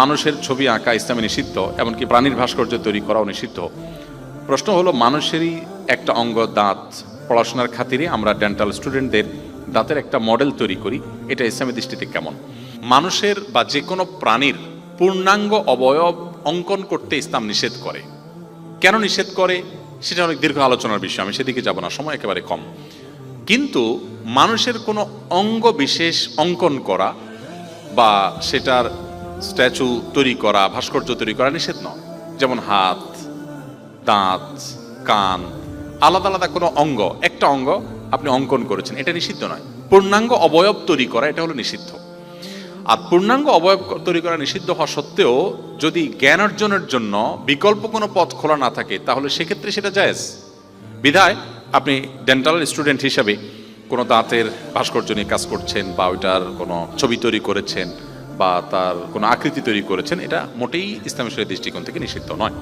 মানুষের ছবি আঁকা ইসলামে নিষিদ্ধ, এমনকি প্রাণীর ভাস্কর্য তৈরি করাও নিষিদ্ধ। প্রশ্ন হলো, মানুষেরই একটা অঙ্গ দাঁত পড়াশোনার খাতিরে আমরা ডেন্টাল স্টুডেন্টদের দাঁতের একটা মডেল তৈরি করি, এটা ইসলামের দৃষ্টিতে কেমন? মানুষের বা যে কোনো প্রাণীর পূর্ণাঙ্গ অবয়ব অঙ্কন করতে ইসলাম নিষেধ করে। কেন নিষেধ করে? সেটা অনেক দীর্ঘ আলোচনার বিষয়, আমি সেদিকে যাব না, সময় একেবারে কম। কিন্তু মানুষের কোনো অঙ্গ বিশেষ অঙ্কন করা বা সেটার স্ট্যাচু তৈরি করা, ভাস্কর্য তৈরি করা নিষেধ নয়। যেমন হাত, দাঁত, কান, আলাদা আলাদা কোনো অঙ্গ, একটা অঙ্গ আপনি অঙ্কন করেছেন, এটা নিষিদ্ধ নয়। পূর্ণাঙ্গ অবয়ব তৈরি করা, এটা হলো নিষিদ্ধ। আর পূর্ণাঙ্গ অবয়ব তৈরি করা নিষিদ্ধ হওয়া সত্ত্বেও যদি জ্ঞান অর্জনের জন্য বিকল্প কোনো পথ খোলা না থাকে, তাহলে সেক্ষেত্রে সেটা জায়েজ। বিধায় আপনি ডেন্টাল স্টুডেন্ট হিসাবে কোনো দাঁতের ভাস্কর্য নিয়ে কাজ করছেন বা ওইটার কোনো ছবি তৈরি করেছেন বা তার কোনো আকৃতি তৈরি করেছেন এটা মোটেই ইসলামের দৃষ্টিকোণ থেকে নিষিদ্ধ নয়।